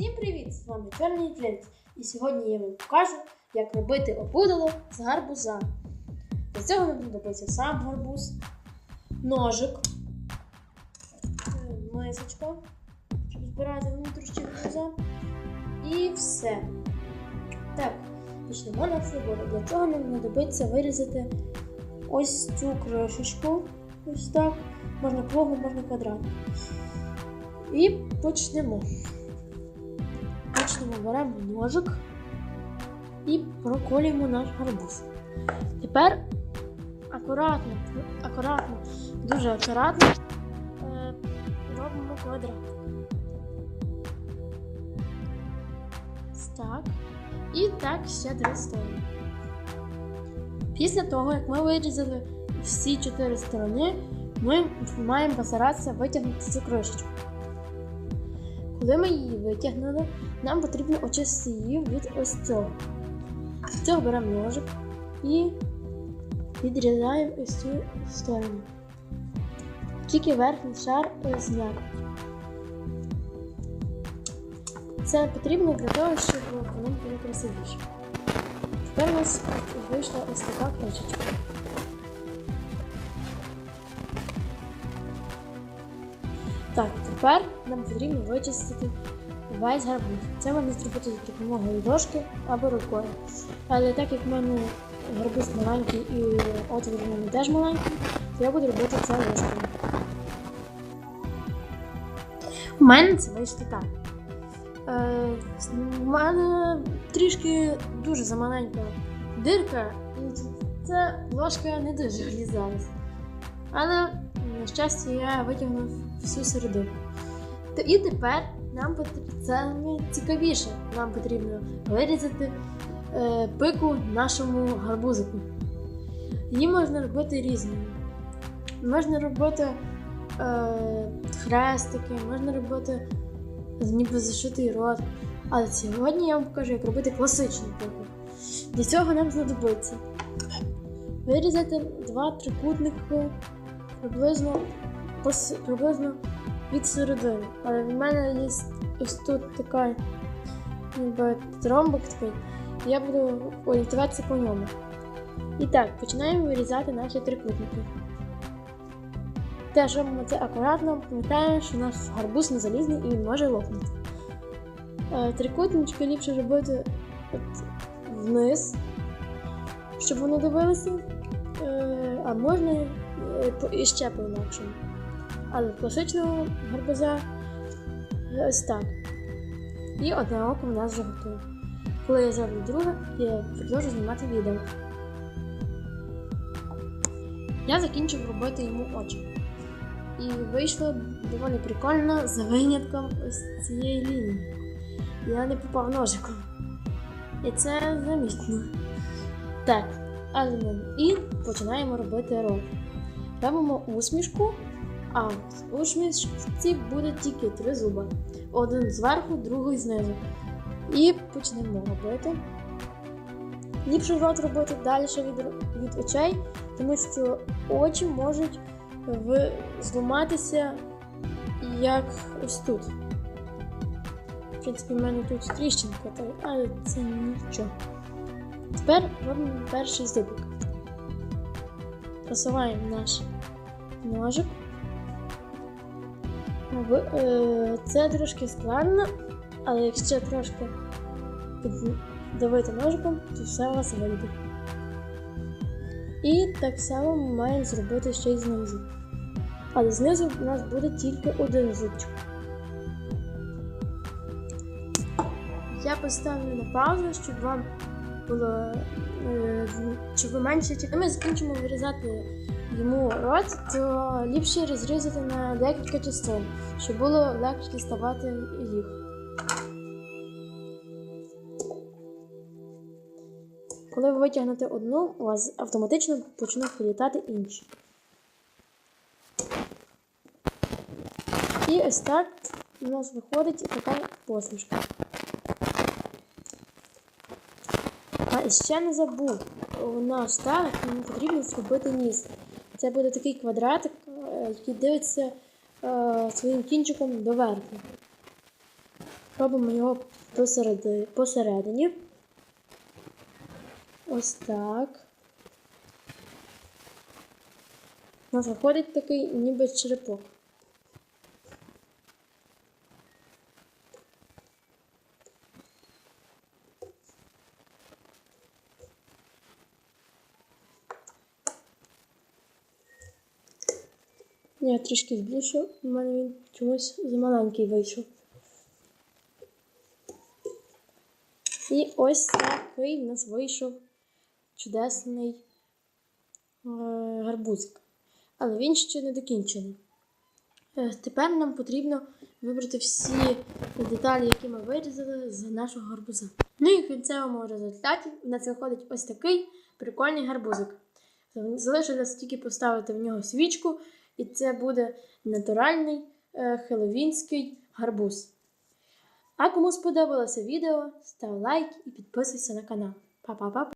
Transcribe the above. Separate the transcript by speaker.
Speaker 1: Всім привіт! З вами Чорний Клінт. І сьогодні я вам покажу, як робити опудало з гарбуза. Для цього нам знадобиться сам гарбуз, ножик, мисочка, щоб збирати внутрішні гарбуза. І все. Так, почнемо на роботу. Для цього нам знадобиться вирізати ось цю кришечку. Ось так. Можна кругу, можна квадрат. І почнемо. Почнемо беремо ножик і проколюємо наш гарбуз. Тепер акуратно, акуратно, дуже акуратно е, робимо квадрат. Так. І так ще три сторони. Після того, як ми вирізали всі чотири сторони, ми маємо постаратися витягнути цю кришечку. Коли ми її витягнули, нам потрібно очистити її від ось цього. З цього беремо ножик і відрізаємо ось цю сторону. Тільки верхній шар зняти. Це потрібно для того, щоб воно було красивіше. Тепер у нас вийшла ось така кришечка. Так, тепер нам потрібно вичистити весь гарбуз. Це можна зробити за допомогою дошки або рукою. Але так як в мене гарбуз маленький і отвір в мене теж маленький, то я буду робити це ложкою. У мене це вийшло так. Е, у мене трішки дуже замаленька дирка, і ця ложка не дуже влізалась. Але, на щастя, я витягнув всю середину. Та І тепер нам потрібно це цікавіше. Нам потрібно вирізати е, пику нашому гарбузику. Її можна робити різними. Можна робити е, хрестики, можна робити ніби зашитий рот. Але сьогодні я вам покажу, як робити класичну пику. Для цього нам знадобиться вирізати два трикутники приблизно приблизно від середини. Але в мене є ось тут така ніби тромбик такий. Я буду орієнтуватися по ньому. І так, починаємо вирізати наші трикутники. Теж робимо це акуратно, пам'ятаємо, що наш гарбуз не залізний і він може лопнути. Е, Трикутнички ліпше робити от вниз, щоб вони дивилися, Е, а можна е, по- іще по-інакшому. Але класичного гарбуза ось так. І одне око в нас вже готове. Коли я зроблю друге, я продовжу знімати відео. Я закінчив робити йому очі. І вийшло доволі прикольно за винятком ось цієї лінії. Я не попав ножиком. І це замітно. Так, але і починаємо робити рот. Робимо усмішку, а в усмішці буде тільки три зуби. Один зверху, другий знизу. І почнемо робити. Ліпше рот робити далі від, від очей, тому що очі можуть в... зламатися як ось тут. В принципі, в мене тут тріщинка, але це нічого. Тепер робимо перший зубик. Просуваємо наш ножик. Е, Це трошки складно, але якщо трошки піддавити ножиком, то все у вас вийде. І так само ми маємо зробити ще й знизу. Але знизу у нас буде тільки один зубчик. Я поставлю на паузу, щоб вам було е, щоб ви. Ми закінчимо вирізати йому рот, то ліпше розрізати на декілька частин, щоб було легше діставати їх. Коли ви витягнете одну, у вас автоматично почнуть вилітати інші. І ось так у нас виходить така посмішка. Ще не забув, наш старик нам потрібно зробити ніс. Це буде такий квадратик, е, який дивиться е, своїм кінчиком доверху. робимо його посереди, посередині. Ось так. У нас виходить такий ніби черепок. Я трішки збільшив, у мене він чомусь замаленький вийшов. І ось такий в нас вийшов чудесний е, гарбузик. Але він ще не докінчений. Е, тепер нам потрібно вибрати всі деталі, які ми вирізали з нашого гарбуза. Ну і в кінцевому результаті у нас виходить ось такий прикольний гарбузик. Залишилось тільки поставити в нього свічку, і це буде натуральний е, хеллоуінський гарбуз. А кому сподобалося відео, став лайк і підписуйся на канал. Па-па-па!